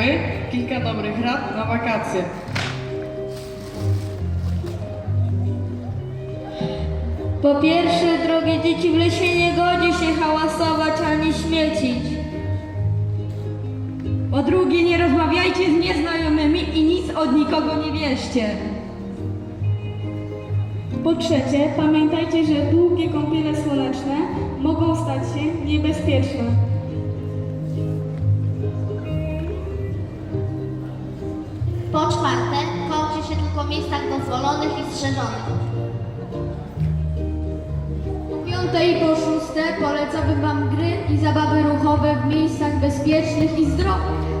my kilka dobrych rad na wakacje. Po pierwsze, drogie dzieci, w lesie nie godzi się hałasować ani śmiecić. Po drugie, nie rozmawiajcie z nieznajomymi i nic od nikogo nie bierzcie. Po trzecie, pamiętajcie, że długie kąpiele słoneczne mogą stać się niebezpieczne. Miejscach dozwolonych i strzeżonych. Po piąte i po szóste polecamy Wam gry i zabawy ruchowe w miejscach bezpiecznych i zdrowych.